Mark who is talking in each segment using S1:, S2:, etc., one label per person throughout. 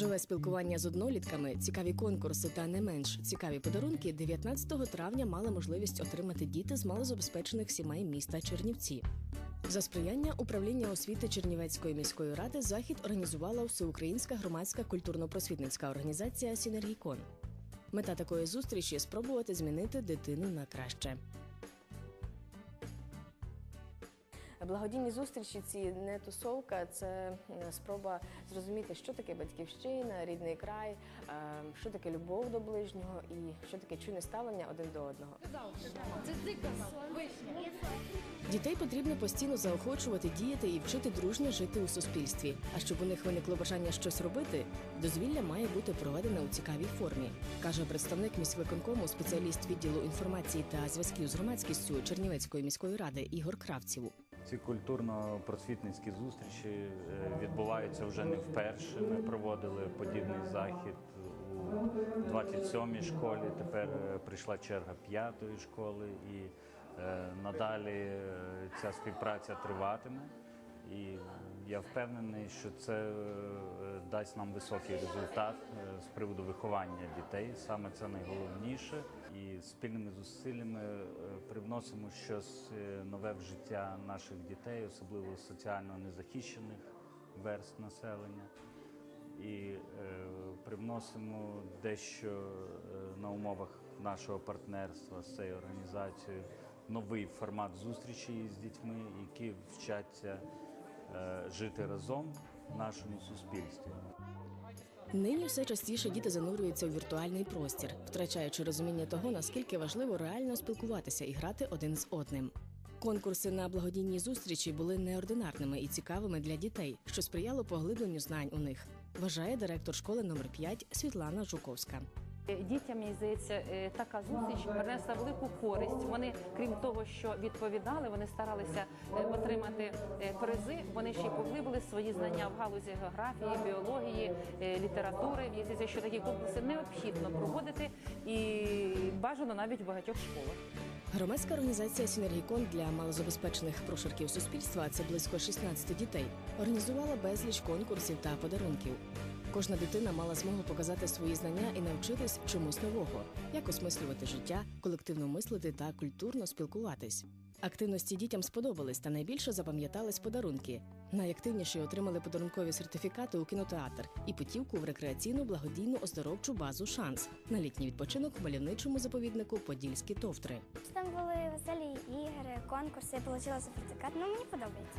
S1: Живе спілкування з однолітками, цікаві конкурси та не менш цікаві подарунки 19 травня мали можливість отримати діти з малозабезпечених сімей міста Чернівці. За сприяння управління освіти Чернівецької міської ради захід організувала всеукраїнська громадська культурно-просвітницька організація Сінергікон. Мета такої зустрічі спробувати змінити дитину на краще. Благодійні зустрічі ці не тусовка, це е, спроба зрозуміти, що таке батьківщина, рідний край, е, що таке любов до ближнього і що таке чуйне ставлення один до одного.
S2: Це.
S1: Дітей потрібно постійно заохочувати, діяти і вчити дружньо жити у суспільстві. А щоб у них виникло бажання щось робити, дозвілля має бути проведене у цікавій формі, каже представник міськвиконкому, спеціаліст відділу інформації та зв'язків з громадськістю Чернівецької міської ради Ігор Кравців.
S3: Ці культурно-просвітницькі зустрічі е, відбуваються вже не вперше. Ми проводили подібний захід у 27-й школі. Тепер е, прийшла черга 5-ї школи, і е, надалі ця співпраця триватиме. Я впевнений, що це е, дасть нам високий результат е, з приводу виховання дітей. Саме це найголовніше. І спільними зусиллями е, привносимо щось нове в життя наших дітей, особливо соціально незахищених верст населення. І привносимо дещо на умовах нашого партнерства з цією організацією новий формат зустрічі з дітьми, які вчаться жити разом в нашому суспільстві.
S1: Нині все частіше діти занурюються у віртуальний простір, втрачаючи розуміння того, наскільки важливо реально спілкуватися і грати один з одним. Конкурси на благодійні зустрічі були неординарними і цікавими для дітей, що сприяло поглибленню знань у них, вважає директор школи номер 5 Світлана Жуковська.
S4: Дітям, мені здається, е, така зустріч принесла велику користь. Вони, крім того, що відповідали, вони старалися е, отримати е, призи. Вони ще й поглибили свої знання в галузі географії, біології, е, літератури. Мені здається, що такі конкурси необхідно проводити і бажано навіть в багатьох школах.
S1: Громадська організація Сінергікон для малозабезпечених прошарків суспільства це близько 16 дітей. Організувала безліч конкурсів та подарунків. Кожна дитина мала змогу показати свої знання і навчитись чомусь нового, як осмислювати життя, колективно мислити та культурно спілкуватись. Активності дітям сподобались та найбільше запам'ятались подарунки. Найактивніші отримали подарункові сертифікати у кінотеатр і путівку в рекреаційну благодійну оздоровчу базу Шанс на літній відпочинок в мальовничому заповіднику Подільські товтри.
S5: Там були веселі ігри, конкурси, я отримала сертифікат. Ну, мені подобається.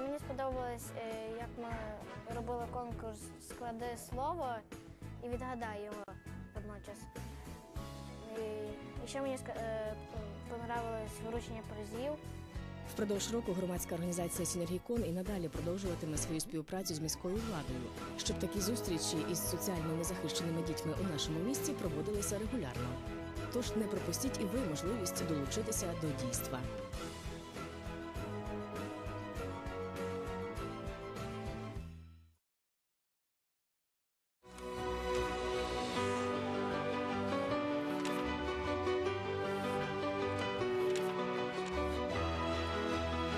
S5: Мені сподобалось, е, як ми робили конкурс Склади слово і відгадай його водночас. І, ще мені е, понравилось вручення призів.
S1: Впродовж року громадська організація Сінергікон і надалі продовжуватиме свою співпрацю з міською владою, щоб такі зустрічі із соціально незахищеними дітьми у нашому місті проводилися регулярно. Тож не пропустіть і ви можливість долучитися до дійства.